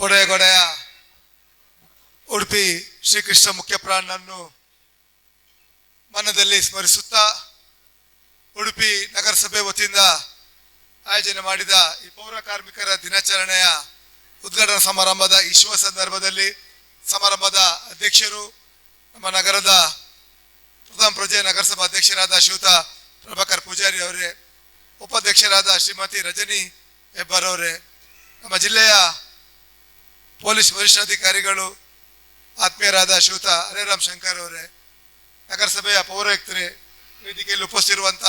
ಪೊಡೆಗೊಡೆಯ ಉಡುಪಿ ಶ್ರೀಕೃಷ್ಣ ಮುಖ್ಯ ಪ್ರಾಣನನ್ನು ಮನದಲ್ಲಿ ಸ್ಮರಿಸುತ್ತಾ ಉಡುಪಿ ನಗರಸಭೆ ವತಿಯಿಂದ ಆಯೋಜನೆ ಮಾಡಿದ ಈ ಪೌರ ಕಾರ್ಮಿಕರ ದಿನಾಚರಣೆಯ ಉದ್ಘಾಟನಾ ಸಮಾರಂಭದ ಈ ಶುಭ ಸಂದರ್ಭದಲ್ಲಿ ಸಮಾರಂಭದ ಅಧ್ಯಕ್ಷರು ನಮ್ಮ ನಗರದ ಪ್ರಥಮ ಪ್ರಜೆ ನಗರಸಭಾ ಅಧ್ಯಕ್ಷರಾದ ಶ್ರೀಯುತ ಪ್ರಭಾಕರ್ ಪೂಜಾರಿ ಅವರೇ, ಉಪಾಧ್ಯಕ್ಷರಾದ ಶ್ರೀಮತಿ ರಜನಿ ಹೆಬ್ಬಾರ್ ಅವರೇ, ನಮ್ಮ ಜಿಲ್ಲೆಯ ಪೊಲೀಸ್ ವರಿಷ್ಠಾಧಿಕಾರಿಗಳು ಆತ್ಮೀಯರಾದ ಶ್ರೀಯುತ ಹರೇರಾಮ್ ಶಂಕರ್ ಅವರೇ, ನಗರಸಭೆಯ ಪೌರಾಯುಕ್ತರೇ, ವೇದಿಕೆಯಲ್ಲಿ ಉಪಸ್ಥಿತಿರುವಂತ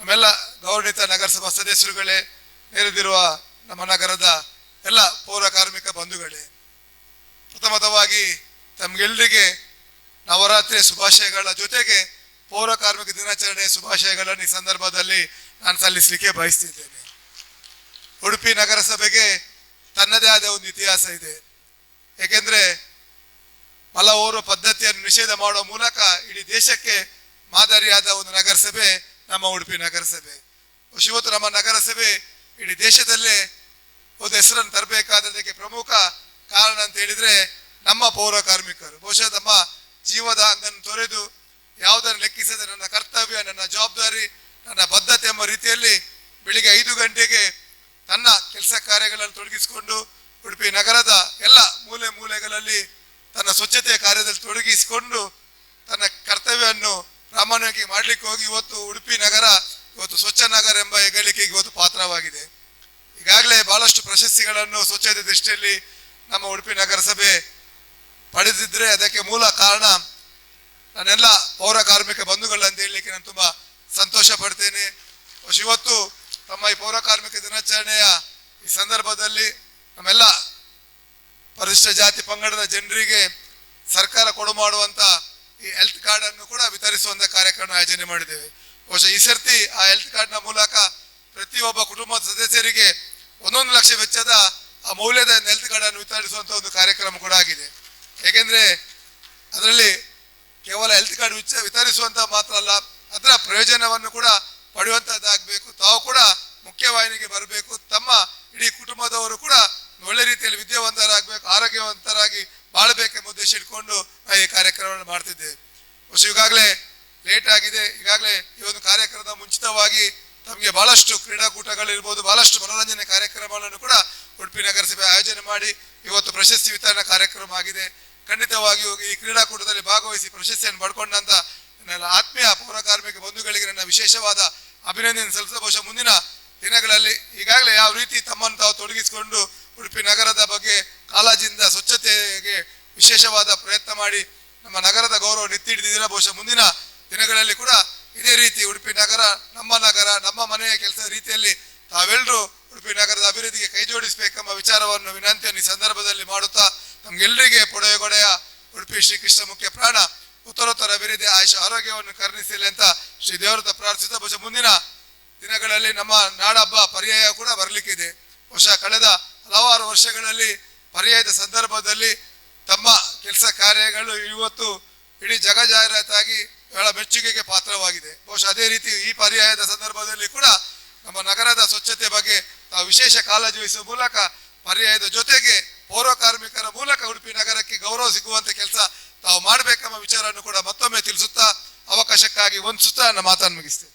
ನಮ್ಮೆಲ್ಲ ಗೌರವಿತ ನಗರಸಭಾ ಸದಸ್ಯರುಗಳೇ, ನೆರೆದಿರುವ ನಮ್ಮ ನಗರದ ಎಲ್ಲ ಪೌರ ಕಾರ್ಮಿಕ ಬಂಧುಗಳೇ, ಪ್ರಥಮತವಾಗಿ ತಮ್ಗೆಲ್ಲರಿಗೆ ನವರಾತ್ರಿ ಶುಭಾಶಯಗಳ ಜೊತೆಗೆ ಪೌರ ಕಾರ್ಮಿಕ ದಿನಾಚರಣೆ ಶುಭಾಶಯಗಳನ್ನು ಈ ಸಂದರ್ಭದಲ್ಲಿ ನಾನು ಸಲ್ಲಿಸಲಿಕ್ಕೆ ಬಯಸ್ತಿದ್ದೇನೆ. ಉಡುಪಿ ನಗರಸಭೆಗೆ ತನ್ನದೇ ಆದ ಒಂದು ಇತಿಹಾಸ ಇದೆ. ಏಕೆಂದ್ರೆ ಓರ್ವ ಪದ್ಧತಿಯನ್ನು ನಿಷೇಧ ಮಾಡುವ ಮೂಲಕ ಇಡೀ ದೇಶಕ್ಕೆ ಮಾದರಿಯಾದ ಒಂದು ನಗರಸಭೆ ನಮ್ಮ ಉಡುಪಿ ನಗರಸಭೆ. ಇವತ್ತು ನಮ್ಮ ನಗರಸಭೆ ಇಡೀ ದೇಶದಲ್ಲೇ ಒಂದು ಹೆಸರನ್ನು ತರಬೇಕಾದದಕ್ಕೆ ಪ್ರಮುಖ ಕಾರಣ ಅಂತ ಹೇಳಿದ್ರೆ ನಮ್ಮ ಪೌರ ಕಾರ್ಮಿಕರು. ಬಹುಶಃ ತಮ್ಮ ಜೀವದ ಅಂಗನ್ನು ತೊರೆದು ಯಾವುದನ್ನು ಲೆಕ್ಕಿಸದೆ ನನ್ನ ಕರ್ತವ್ಯ, ನನ್ನ ಜವಾಬ್ದಾರಿ, ನನ್ನ ಬದ್ಧತೆ ಎಂಬ ರೀತಿಯಲ್ಲಿ ಬೆಳಿಗ್ಗೆ ಐದು ಗಂಟೆಗೆ ತನ್ನ ಕೆಲಸ ಕಾರ್ಯಗಳಲ್ಲಿ ತೊಡಗಿಸಿಕೊಂಡು ಉಡುಪಿ ನಗರದ ಎಲ್ಲ ಮೂಲೆ ಮೂಲೆಗಳಲ್ಲಿ ತನ್ನ ಸ್ವಚ್ಛತೆಯ ಕಾರ್ಯದಲ್ಲಿ ತೊಡಗಿಸಿಕೊಂಡು ತನ್ನ ಕರ್ತವ್ಯವನ್ನು ಪ್ರಾಮಾಣಿಕವಾಗಿ ಮಾಡಲಿಕ್ಕೆ ಹೋಗಿ ಇವತ್ತು ಉಡುಪಿ ನಗರ, ಇವತ್ತು ಸ್ವಚ್ಛ ನಗರ ಎಂಬ ಹೆಗ್ಗಳಿಕೆಗೆ ಇವತ್ತು ಪಾತ್ರವಾಗಿದೆ. ಈಗಾಗಲೇ ಬಹಳಷ್ಟು ಪ್ರಶಸ್ತಿಗಳನ್ನು ಸ್ವಚ್ಛತೆ ದೃಷ್ಟಿಯಲ್ಲಿ ನಮ್ಮ ಉಡುಪಿ ನಗರಸಭೆ ಪಡೆದಿದ್ರೆ ಅದಕ್ಕೆ ಮೂಲ ಕಾರಣ ನಾನೆಲ್ಲ ಪೌರ ಕಾರ್ಮಿಕ ಬಂಧುಗಳಂತ ಹೇಳಲಿಕ್ಕೆ ನಾನು ತುಂಬಾ ಸಂತೋಷ ಪಡ್ತೇನೆ ಇವತ್ತು ತಮ್ಮ ಈ ಪೌರ ಕಾರ್ಮಿಕ ದಿನಾಚರಣೆಯ ಈ ಸಂದರ್ಭದಲ್ಲಿ ನಮ್ಮೆಲ್ಲ ಪರಿಶಿಷ್ಟ ಜಾತಿ ಪಂಗಡದ ಜನರಿಗೆ ಸರ್ಕಾರ ಕೊಡು ಮಾಡುವಂತ ಈ ಹೆಲ್ತ್ ಕಾರ್ಡ್ ಅನ್ನು ಕೂಡ ವಿತರಿಸುವಂತ ಕಾರ್ಯಕ್ರಮ ಆಯೋಜನೆ ಮಾಡಿದ್ದೇವೆ. ಬಹುಶಃ ಈ ಸರ್ತಿ ಆ ಹೆಲ್ತ್ ಕಾರ್ಡ್ನ ಮೂಲಕ ಪ್ರತಿಯೊಬ್ಬ ಕುಟುಂಬದ ಸದಸ್ಯರಿಗೆ ಒಂದೊಂದು ಲಕ್ಷ ವೆಚ್ಚದ ಆ ಮೌಲ್ಯದ ಹೆಲ್ತ್ ಕಾರ್ಡ್ ಅನ್ನು ವಿತರಿಸುವಂತ ಒಂದು ಕಾರ್ಯಕ್ರಮ ಕೂಡ ಆಗಿದೆ. ಏಕೆಂದ್ರೆ ಅದರಲ್ಲಿ ಕೇವಲ ಹೆಲ್ತ್ ಕಾರ್ಡ್ ವಿಚ ವಿತರಿಸುವಂತ ಮಾತ್ರ ಅಲ್ಲ, ಅದರ ಪ್ರಯೋಜನವನ್ನು ಕೂಡ ಪಡೆಯುವಂತದ್ದಾಗಬೇಕು ತಾವು ಕೂಡ ಮುಖ್ಯವಾಹಿನಿಗೆ ಬರಬೇಕು ತಮ್ಮ ಇಡೀ ಕುಟುಂಬದವರು ಕೂಡ ಒಳ್ಳೆ ರೀತಿಯಲ್ಲಿ ವಿದ್ಯಾವಂತರಾಗಬೇಕು ಆರೋಗ್ಯವಂತರಾಗಿ ಬಾಳಬೇಕೆಂಬ ಉದ್ದೇಶ ಇಟ್ಕೊಂಡು ನಾವು ಈ ಕಾರ್ಯಕ್ರಮವನ್ನು ಮಾಡ್ತಿದ್ದೇವೆ. ಬಹುಶಃ ಈಗಾಗಲೇ ಲೇಟ್ ಆಗಿದೆ. ಈಗಾಗಲೇ ಈ ಒಂದು ಕಾರ್ಯಕ್ರಮದ ಮುಂಚಿತವಾಗಿ ತಮಗೆ ಬಹಳಷ್ಟು ಕ್ರೀಡಾಕೂಟಗಳಿರ್ಬೋದು, ಬಹಳಷ್ಟು ಮನೋರಂಜನೆ ಕಾರ್ಯಕ್ರಮಗಳನ್ನು ಕೂಡ ಉಡುಪಿ ನಗರಸಭೆ ಆಯೋಜನೆ ಮಾಡಿ ಇವತ್ತು ಪ್ರಶಸ್ತಿ ವಿತರಣಾ ಕಾರ್ಯಕ್ರಮ ಆಗಿದೆ. ಖಂಡಿತವಾಗಿಯೂ ಈ ಕ್ರೀಡಾಕೂಟದಲ್ಲಿ ಭಾಗವಹಿಸಿ ಪ್ರಶಸ್ತಿಯನ್ನು ಪಡ್ಕೊಂಡಂತ ನನ್ನ ಆತ್ಮೀಯ ಪೌರ ಕಾರ್ಮಿಕ ಬಂಧುಗಳಿಗೆ ನನ್ನ ವಿಶೇಷವಾದ ಅಭಿನಂದನೆ ಸಲ್ಲಿಸಿದ ಬಹುಶಃ ಮುಂದಿನ ದಿನಗಳಲ್ಲಿ ಈಗಾಗಲೇ ಯಾವ ರೀತಿ ತಮ್ಮನ್ನು ತಾವು ತೊಡಗಿಸಿಕೊಂಡು ಉಡುಪಿ ನಗರದ ಬಗ್ಗೆ ಕಾಳಜಿಯಿಂದ ಸ್ವಚ್ಛತೆಗೆ ವಿಶೇಷವಾದ ಪ್ರಯತ್ನ ಮಾಡಿ ನಮ್ಮ ನಗರದ ಗೌರವ ಎತ್ತಿ ಹಿಡಿದಿದ್ದೀರಾ ಬಹುಶಃ ಮುಂದಿನ ದಿನಗಳಲ್ಲಿ ಕೂಡ ಇದೇ ರೀತಿ ಉಡುಪಿ ನಗರ, ನಮ್ಮ ನಗರ, ನಮ್ಮ ಮನೆಯ ಕೆಲಸ ರೀತಿಯಲ್ಲಿ ತಾವೆಲ್ಲರೂ ಉಡುಪಿ ನಗರದ ಅಭಿವೃದ್ಧಿಗೆ ಕೈ ಜೋಡಿಸಬೇಕೆಂಬ ವಿಚಾರವನ್ನು ವಿನಂತಿಯನ್ನು ಈ ಸಂದರ್ಭದಲ್ಲಿ ಮಾಡುತ್ತಾ ನಮ್ಗೆಲ್ಲರಿಗೆ ಪೊಡೆಯಗೊಡೆಯ ಉಡುಪಿ ಶ್ರೀಕೃಷ್ಣ ಮುಖ್ಯ ಪ್ರಾಣ, ಉತ್ತರೋತ್ತರ ಅಭಿವೃದ್ಧಿ ಆಯುಷ ಆರೋಗ್ಯವನ್ನು ಕರುಣಿಸಲಿ ಅಂತ ಶ್ರೀ ದೇವರತ್ತ ಪ್ರಾರ್ಥಿಸಿದ ಬಹುಶಃ ಮುಂದಿನ ದಿನಗಳಲ್ಲಿ ನಮ್ಮ ನಾಡಹಬ್ಬ ಪರ್ಯಾಯ ಕೂಡ ಬರಲಿಕ್ಕಿದೆ. ಬಹುಶಃ ಕಳೆದ ಹಲವಾರು ವರ್ಷಗಳಲ್ಲಿ ಪರ್ಯಾಯದ ಸಂದರ್ಭದಲ್ಲಿ ತಮ್ಮ ಕೆಲಸ ಕಾರ್ಯಗಳು ಇವತ್ತು ಇಡೀ ಜಗ ಜಾಹೀರಾತಾಗಿ ಬಹಳ ಮೆಚ್ಚುಗೆಗೆ ಪಾತ್ರವಾಗಿದೆ. ಬಹುಶಃ ಅದೇ ರೀತಿ ಈ ಪರ್ಯಾಯದ ಸಂದರ್ಭದಲ್ಲಿ ಕೂಡ ನಮ್ಮ ನಗರದ ಸ್ವಚ್ಛತೆ ಬಗ್ಗೆ ತಾವು ವಿಶೇಷ ಕಾಳಜಿ ವಹಿಸುವ ಮೂಲಕ ಪರ್ಯಾಯದ ಜೊತೆಗೆ ಪೌರ ಕಾರ್ಮಿಕರ ಮೂಲಕ ಉಡುಪಿ ನಗರಕ್ಕೆ ಗೌರವ ಸಿಗುವಂತ ಕೆಲಸ ತಾವು ಮಾಡಬೇಕೆಂಬ ವಿಚಾರವನ್ನು ಕೂಡ ಮತ್ತೊಮ್ಮೆ ತಿಳಿಸುತ್ತಾ ಅವಕಾಶಕ್ಕಾಗಿ ವಂದಿಸುತ್ತಾ ನನ್ನ ಮಾತನ್ನು ಮುಗಿಸ್ತೇನೆ.